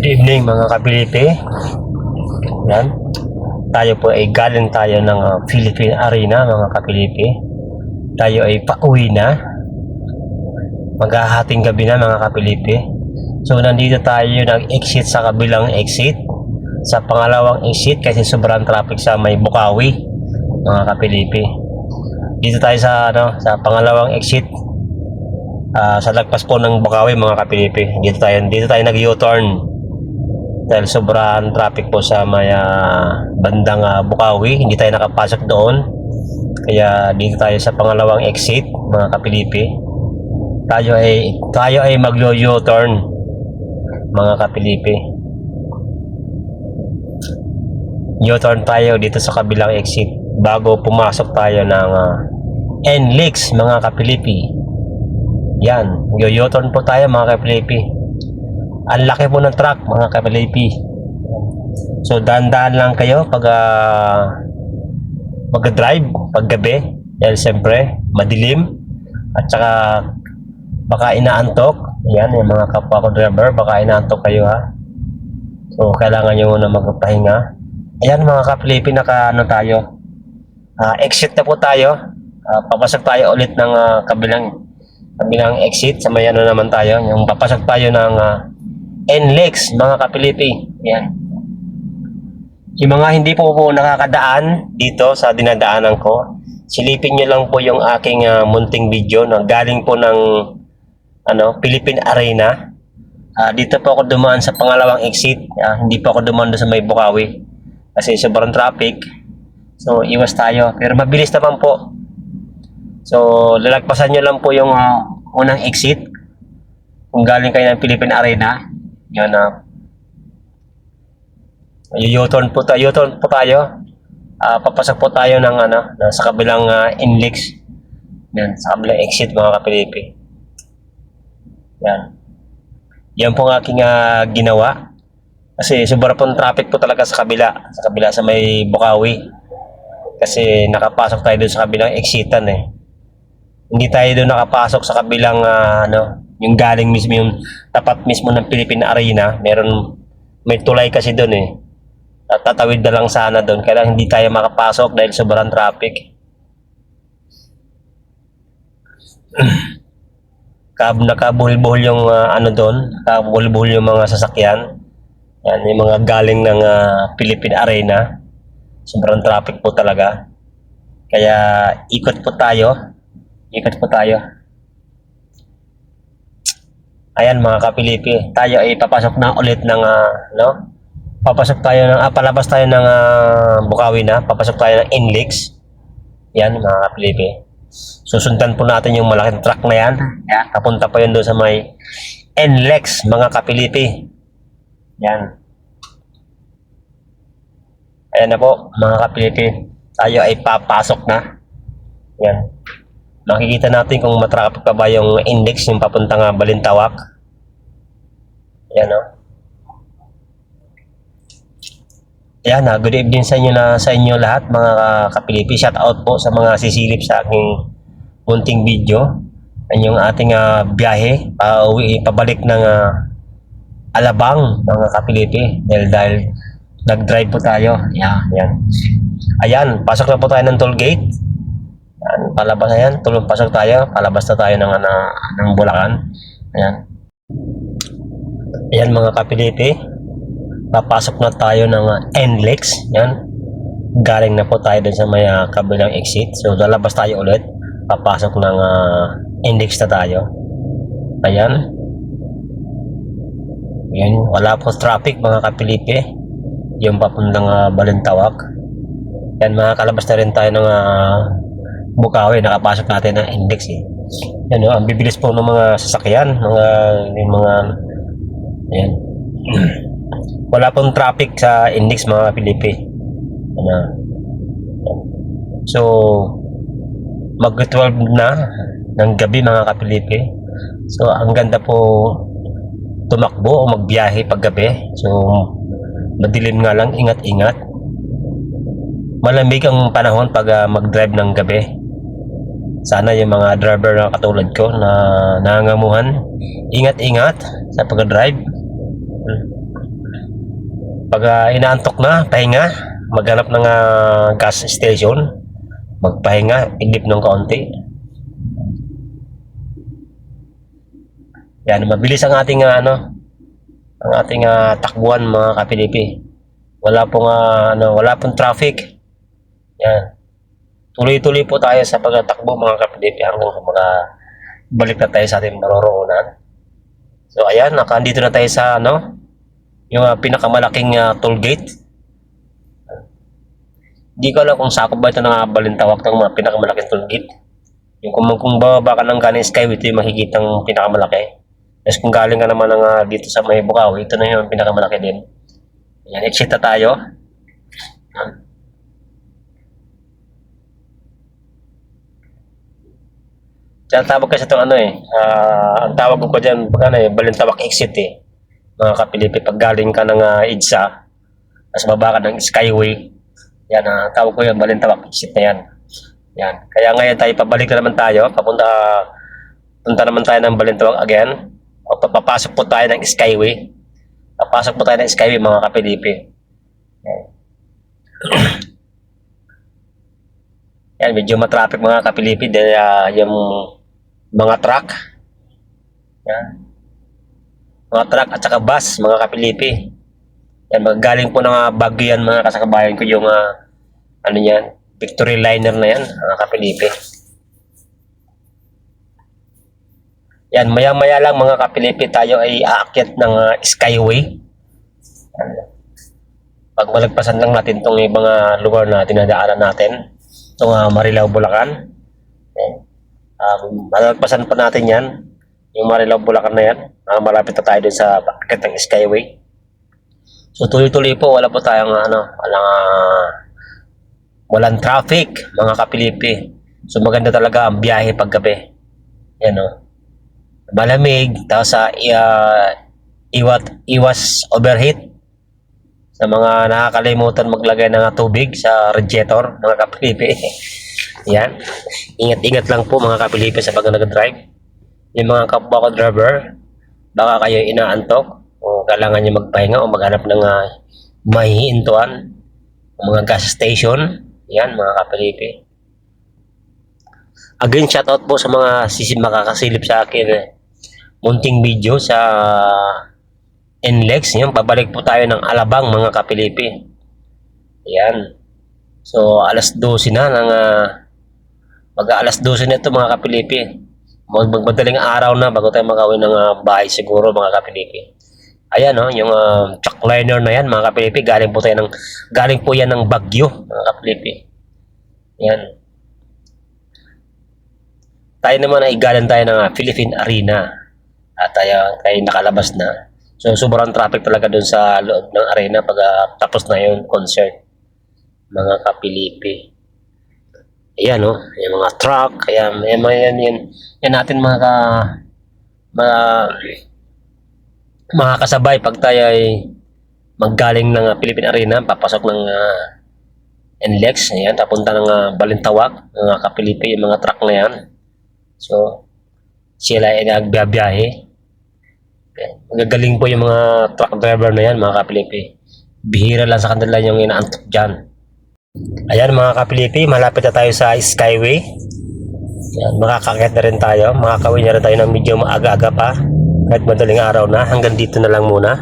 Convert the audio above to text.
Good evening mga kapilipi. Yan. Tayo po ay galing tayo ng ah, Philippine Arena mga kapilipi. Tayo ay pauwi na. Maghahating gabi na mga kapilipi. So nandito tayo nag-exit sa kabilang exit. Sa pangalawang exit kasi sobrang traffic sa may Bukawi mga kapilipi. Dito tayo sa ano sa pangalawang exit Ah, sa lagpas po ng Bukawi mga kapilipi. Dito tayo, dito tayo nag-U-turn. Dahil sobrang traffic po sa may ah, bandang ah, Bukawi, hindi tayo nakapasok doon. Kaya dito tayo sa pangalawang exit mga kapilipi. Tayo ay tayo ay mag-U-turn mga kapilipi. U-turn tayo dito sa kabilang exit bago pumasok tayo ng uh, NLEX mga kapilipi. Yan, yoyoton po tayo mga kapilipi. Ang laki po ng truck mga kapilipi. So dahan-dahan lang kayo pag uh, mag-drive pag gabi. Dahil siyempre madilim at saka baka inaantok. Yan, yung mga kapwa ko driver, baka inaantok kayo ha. So kailangan nyo muna magpahinga. Ayan mga kapilipi, naka ano tayo. Ah, exit na po tayo. Ah, papasok tayo ulit ng ah, kabilang kabilang exit sa may ano naman tayo yung papasok tayo ng uh, NLEX mga kapilipi. Yan. Yung mga hindi po po nakakadaan dito sa dinadaanan ko silipin nyo lang po yung aking ah, munting video na galing po ng ano Philippine Arena. Ah, dito po ako dumaan sa pangalawang exit. Ah, hindi po ako dumaan sa may Bukawi kasi sobrang traffic. So iwas tayo. Pero mabilis naman po. So, lalagpasan nyo lang po yung ah, unang exit. Kung galing kayo ng Philippine Arena. Yan na. Uh, U-turn po tayo. U-turn po tayo. Ah, papasok po tayo ng ano, na- sa kabilang uh, inlex. Yan, sa kabilang exit mga kapilipi. Yan. Yan po ang aking ah, ginawa. Kasi sobrang pong traffic po talaga sa kabila. Sa kabila sa may Bukawi. Kasi nakapasok tayo doon sa kabilang exitan eh hindi tayo doon nakapasok sa kabilang ah, ano, yung galing mismo yung tapat mismo ng Philippine Arena. Meron may tulay kasi doon eh. At tatawid na lang sana doon. Kaya lang hindi tayo makapasok dahil sobrang traffic. Kab nakabuhol-buhol yung ah, ano doon, nakabuhol-buhol yung mga sasakyan. Yan, yung mga galing ng ah, Philippine Arena. Sobrang traffic po talaga. Kaya ikot po tayo. Ikot po tayo. Ayan mga kapilipi, tayo ay papasok na ulit ng ah, no? Papasok tayo ng ah, palabas tayo ng ah, Bukawi na, papasok tayo ng Inlex. Yan mga kapilipi. Susundan po natin yung malaking truck na yan. Yan, papunta pa yun doon sa may NLEX mga kapilipi. Yan. Ayan na po mga kapilipi. Tayo ay papasok na. Yan makikita natin kung matraffic pa ba yung index yung papuntang uh, Balintawak. Yan o. Yan na, good evening sa inyo na sa inyo lahat mga kapilipi. Shout out po sa mga sisilip sa aking munting video. Yan yung ating uh, biyahe pauwi pabalik ng uh, Alabang mga kapilipi dahil dahil nag-drive po tayo. Yan. Ayan, pasok na po tayo ng toll gate. Palabas na yan. Tulong pasok tayo. Palabas na tayo ng, ng, ng Bulacan. Ayan. Ayan mga kapilipi. Papasok na tayo ng uh, NLEX. Yan. Galing na po tayo dun sa may uh, kabilang exit. So, lalabas tayo ulit. Papasok ng uh, NLEX na tayo. Ayan. Yan. Wala po traffic mga kapilipi. Yung papuntang uh, Balintawak. Yan, makakalabas na rin tayo ng uh, Bukawi, nakapasok natin ng index eh. Yan, no? ang bibilis po ng mga sasakyan, mga, yung mga, yan. Wala pong traffic sa index mga Pilipi. Ano? So, mag-12 na ng gabi mga kapilipi. So, ang ganda po tumakbo o magbiyahe pag gabi. So, madilim nga lang, ingat-ingat. Malamig ang panahon pag ah, mag-drive ng gabi. Sana yung mga driver na katulad ko na nangangamuhan, ingat-ingat sa pag-drive. Pag ah, inaantok na, pahinga, maghanap ng ah, gas station, magpahinga, idip ng kaunti. Yan, mabilis ang ating ah, ano, ang ating ah, takbuhan mga kapilipi. Wala pong ah, ano, wala pong traffic. Yan. Tuloy-tuloy po tayo sa pagtatakbo mga kapilipi hanggang mga balik na tayo sa ating maroroonan. So ayan, nakandito na tayo sa ano, yung ah, pinakamalaking ah, toll gate. Hindi ko alam kung sakop ba ito ng ah, balintawak ng mga pinakamalaking toll gate. Yung kung, kung bababa ka ng galing Skyway, ito yung makikita ng pinakamalaki. Tapos kung galing ka naman ng, ah, dito sa may Bukaw, ito na yung pinakamalaki din. Ayan, exit na tayo. Ayan. Diyan tawag kasi itong ano eh. ah, ang tawag ko dyan, pag ano eh, balintawak exit eh. Mga kapilipi, pag galing ka ng uh, EDSA, tapos baba ka ng Skyway, yan, ah, tawag ko yan, balintawak exit na yan. Yan. Kaya ngayon tayo, pabalik na naman tayo, papunta, punta naman tayo ng balintawak again. O, papasok po tayo ng Skyway. Papasok po tayo ng Skyway, mga kapilipi. Yan. Yan, medyo matraffic mga kapilipi dahil ah, yung mga truck. Yan. Mga truck at saka bus, mga kapilipi. Yan, magaling po ng uh, Baguio yan mga kasakabayan ko yung ah, ano yan, victory liner na yan, mga kapilipi. Yan, maya-maya lang mga kapilipi tayo ay aakyat ng ah, Skyway. Yan. Pag malagpasan lang natin itong mga lugar na dinadaanan natin, itong uh, Marilao, Bulacan. Yan. Um, malagpasan pa natin yan. Yung Marilao, Bulacan na yan. Uh, malapit na tayo dun sa akit ng Skyway. So tuloy-tuloy po, wala po tayong ano, walang ah, walang traffic, mga kapilipi. So maganda talaga ang biyahe paggabi. Yan o. Malamig, tapos sa iwat, iwas overheat. Sa mga nakakalimutan maglagay ng tubig sa radiator, mga kapilipi. Yan. Ingat-ingat lang po mga kapilipi sa pag nag-drive. Yung mga kapwa ko driver, baka kayo inaantok o kailangan nyo magpahinga o maghanap ng uh, mahihintuan o mga gas station. Yan mga kapilipi. Again, shoutout po sa mga sisi makakasilip sa akin. Eh. Munting video sa NLEX. Yan, pabalik po tayo ng Alabang mga kapilipi. Yan. So, alas 12 na ng uh, mag alas 12 na ito mga kapilipi. Mag magmadaling araw na bago tayo makawin ng uh, bahay siguro mga kapilipi. Ayan no, yung uh, truck liner na yan mga kapilipi, galing po tayo ng galing po yan ng Bagyo mga kapilipi. Yan. Tayo naman ay galing tayo ng uh, Philippine Arena. At tayo, tayo nakalabas na. So sobrang traffic talaga dun sa loob ng arena pag uh, tapos na yung concert. Mga kapilipi. Ayan no, yung mga truck, ayan, yan, yan, yan, yan natin mga mga, mga kasabay pag tayo ay maggaling ng uh, Philippine Arena, papasok ng uh, NLEX, ayan, papunta ng uh, Balintawak, mga kapilipi, yung mga truck na yan. So, sila ay nagbiyabiyahe. Magagaling po yung mga truck driver na yan, mga kapilipi. Bihira lang sa kanila yung inaantok dyan. Ayan mga kapilipi, malapit na tayo sa Skyway. Ayan, makakakit na rin tayo. Makakawin na rin tayo ng medyo maaga-aga pa. Kahit madaling araw na. Hanggang dito na lang muna.